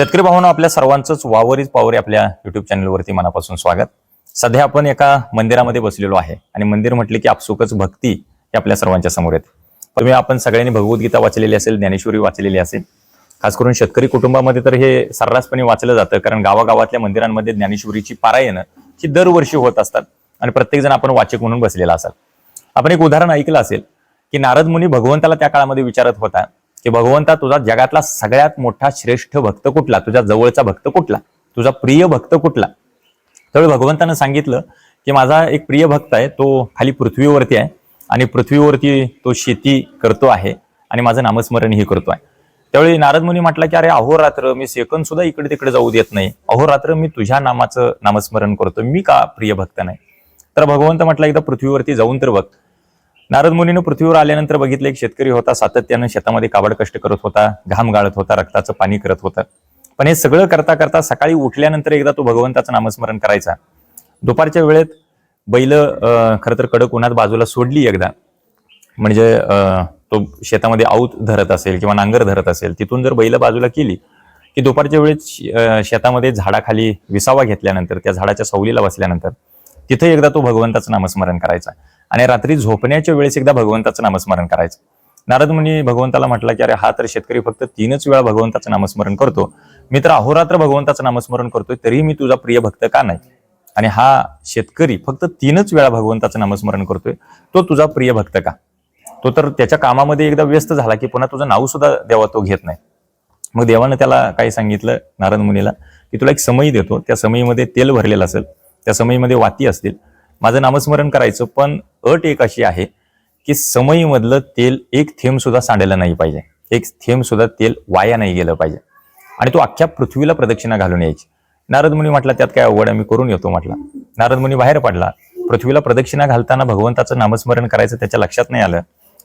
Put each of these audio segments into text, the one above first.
शेतकरी भावना आपल्या सर्वांचंच वावरीच पावरी आपल्या युट्यूब चॅनलवरती मनापासून स्वागत. सध्या आपण एका मंदिरामध्ये बसलेलो आहे आणि मंदिर म्हटले की आपसुकच भक्ती ही आपल्या सर्वांच्या समोर येते. तुम्ही आपण सगळ्यांनी भगवद्गीता वाचलेली असेल ज्ञानेश्वरी वाचलेली असेल खास करून शेतकरी कुटुंबामध्ये तर हे सर्रासपणे वाचलं जातं कारण गावागावातल्या मंदिरांमध्ये ज्ञानेश्वरीची पारायणं ही दरवर्षी होत असतात आणि प्रत्येकजण आपण वाचक म्हणून बसलेला असाल. आपण एक उदाहरण ऐकलं असेल की नारद मुनी भगवंताला त्या काळामध्ये विचारत होता की भगवंता तुझा जगातला सगळ्यात मोठा श्रेष्ठ भक्त कुठला? तुझ्या जवळचा भक्त कुठला? तुझा प्रिय भक्त कुठला? त्यावेळी भगवंतानं सांगितलं की माझा एक प्रिय भक्त आहे तो खाली पृथ्वीवरती आहे आणि पृथ्वीवरती तो शेती करतो आहे आणि माझं नामस्मरणही करतो आहे. त्यावेळी नारद मुनी म्हटलं की अरे अहोरात्र मी सेकंद सुद्धा इकडे तिकडे जाऊ देत नाही. अहोरात्र मी तुझ्या नामाचं नामस्मरण करतो. मी का प्रिय भक्त नाही? तर भगवंत म्हटलं एकदा पृथ्वीवरती जाऊन तर बघ. नारद मुनीनं पृथ्वीवर आल्यानंतर बघितलं एक शेतकरी होता सातत्यानं शेतामध्ये काबड कष्ट करत होता घाम गाळत होता रक्ताचं पाणी करत होता. पण हे सगळं करता करता सकाळी उठल्यानंतर एकदा तो भगवंताचं नामस्मरण करायचा. दुपारच्या वेळेत बैल खरं तर कडक उन्हात बाजूला सोडली एकदा. म्हणजे अं, तो शेतामध्ये आऊत धरत असेल किंवा नांगर धरत असेल तिथून जर बैल बाजूला केली की दुपारच्या वेळेस शेतामध्ये झाडाखाली विसावा घेतल्यानंतर त्या झाडाच्या सावलीला बसल्यानंतर तिथे एकदा तो भगवंताचं नामस्मरण करायचा. आणि रात्री झोपण्याच्या वेळेस एकदा भगवंताचं नामस्मरण करायचं. नारद मुनी भगवंताला म्हटलं की अरे हा तर शेतकरी फक्त तीनच वेळा भगवंताचं नामस्मरण करतो. मी तर अहोरात्र भगवंताचं नामस्मरण करतोय तरी मी तुझा प्रिय भक्त का नाही? आणि हा शेतकरी फक्त तीनच वेळा भगवंताचं नामस्मरण करतोय तो तुझा प्रिय भक्त का? तो तर त्याच्या कामामध्ये एकदा व्यस्त झाला की पुन्हा तुझं नाव सुद्धा देवा तो घेत नाही. मग देवानं त्याला काही सांगितलं नारद मुनीला की तुला एक समयी देतो. त्या समयीमध्ये तेल भरलेलं असेल त्या समयीमध्ये वाती असतील. माझं नामस्मरण करायचं पण अट एक अशी आहे की समयीमधलं तेल एक थेंब सुद्धा सांडायला नाही पाहिजे. एक थेंब सुद्धा तेल वाया नाही गेलं पाहिजे. आणि तो अख्ख्या पृथ्वीला प्रदक्षिणा घालून यायची. नारद मुनी म्हटला त्यात काय अवघड मी करून येतो म्हटला. नारद मुनी बाहेर पडला. पृथ्वीला प्रदक्षिणा घालताना भगवंताचं नामस्मरण करायचं त्याच्या लक्षात नाही आलं.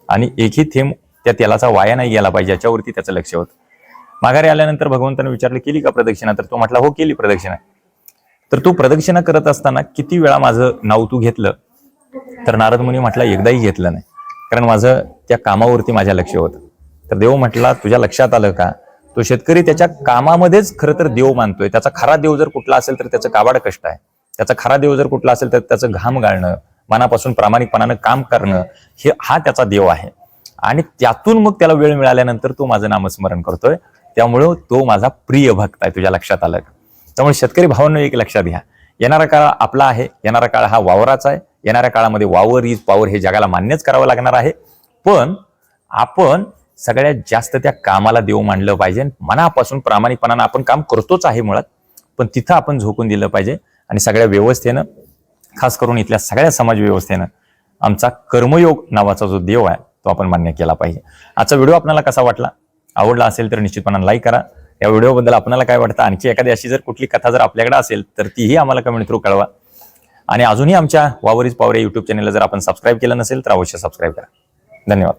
आणि एकही थेंब त्या तेलाचा वाया नाही गेला पाहिजे याच्यावरती त्याचं लक्ष होतं. माघारी आल्यानंतर भगवंताने विचारलं केली का प्रदक्षिणा? तर तो म्हटला हो केली प्रदक्षिणा. तर तू प्रदक्षिणा करत असताना किती वेळा माझं नाव तू घेतलं? तर नारद मुनी म्हटला एकदाही घेतलं नाही. कारण माझं त्या कामावरती माझ्या लक्ष होतं. तर देव म्हटला तुझ्या लक्षात आलं का? तो शेतकरी त्याच्या कामामध्येच खरं तर देव मानतोय. त्याचा खरा देव जर कुठला असेल तर त्याचं काबाड कष्ट आहे. त्याचा खरा देव जर कुठला असेल तर त्याचं घाम गाळणं मनापासून प्रामाणिकपणानं काम करणं हे हा त्याचा देव आहे. आणि त्यातून मग त्याला वेळ मिळाल्यानंतर तो माझं नामस्मरण करतोय. त्यामुळं तो माझा प्रिय भक्त आहे तुझ्या लक्षात आलं का? त्यामुळे शेतकरी भावांनो एक लक्षात घ्या. येणारा काळ आपला आहे. येणारा काळ हा वावराचा आहे. येणाऱ्या काळामध्ये वावर इज पॉवर हे जगाला मान्यच करावं लागणार आहे. पण आपण सगळ्यात जास्त त्या कामाला देव मानलं पाहिजे. मनापासून प्रामाणिकपणानं आपण काम करतोच आहे मुळात. पण तिथं आपण झोकून दिलं पाहिजे. आणि सगळ्या व्यवस्थेनं खास करून इथल्या सगळ्या समाज व्यवस्थेनं आमचा कर्मयोग नावाचा जो देव आहे तो आपण मान्य केला पाहिजे. आजचा व्हिडिओ आपल्याला कसा वाटला? आवडला असेल तर निश्चितपणानं लाईक करा. या व्हिडिओबद्दल आपल्याला काय वाटतं? आणखी एखादी अशी जर कुठली कथा जर आपल्याकडे असेल तर तीही आम्हाला कमेंट थ्रू कळवा. आणि अजूनही आमच्या वावरीज पावरे युट्यूब चॅनलला जर आपण सबस्क्राईब केलं नसेल तर अवश्य सबस्क्राईब करा. धन्यवाद.